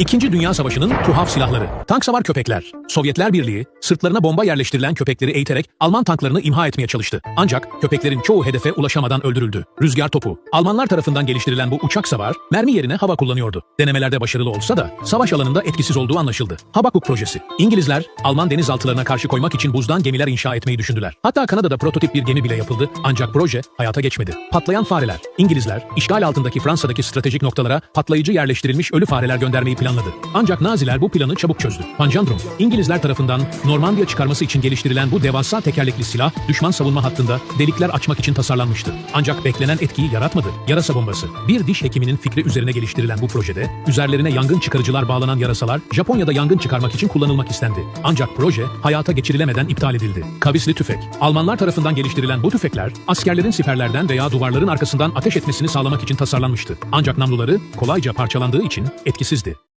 İkinci Dünya Savaşı'nın tuhaf silahları. Tank savar köpekler. Sovyetler Birliği, sırtlarına bomba yerleştirilen köpekleri eğiterek Alman tanklarını imha etmeye çalıştı. Ancak köpeklerin çoğu hedefe ulaşamadan öldürüldü. Rüzgar topu. Almanlar tarafından geliştirilen bu uçak savar, mermi yerine hava kullanıyordu. Denemelerde başarılı olsa da savaş alanında etkisiz olduğu anlaşıldı. Habakuk projesi. İngilizler, Alman denizaltılarına karşı koymak için buzdan gemiler inşa etmeyi düşündüler. Hatta Kanada'da prototip bir gemi bile yapıldı ancak proje hayata geçmedi. Patlayan fareler. İngilizler, işgal altındaki Fransa'daki stratejik noktalara patlayıcı yerleştirilmiş ölü fareler göndermeyi planladı. Ancak Naziler bu planı çabuk çözdü. Panjandrum, İngilizler tarafından Normandiya çıkarması için geliştirilen bu devasa tekerlekli silah, düşman savunma hattında delikler açmak için tasarlanmıştı. Ancak beklenen etkiyi yaratmadı. Yarasa bombası. Bir diş hekiminin fikri üzerine geliştirilen bu projede, üzerlerine yangın çıkarıcılar bağlanan yarasalar, Japonya'da yangın çıkarmak için kullanılmak istendi. Ancak proje hayata geçirilemeden iptal edildi. Kavisli tüfek. Almanlar tarafından geliştirilen bu tüfekler, askerlerin siperlerden veya duvarların arkasından ateş etmesini sağlamak için tasarlanmıştı. Ancak namluları kolayca parçalandığı için etkisizdi.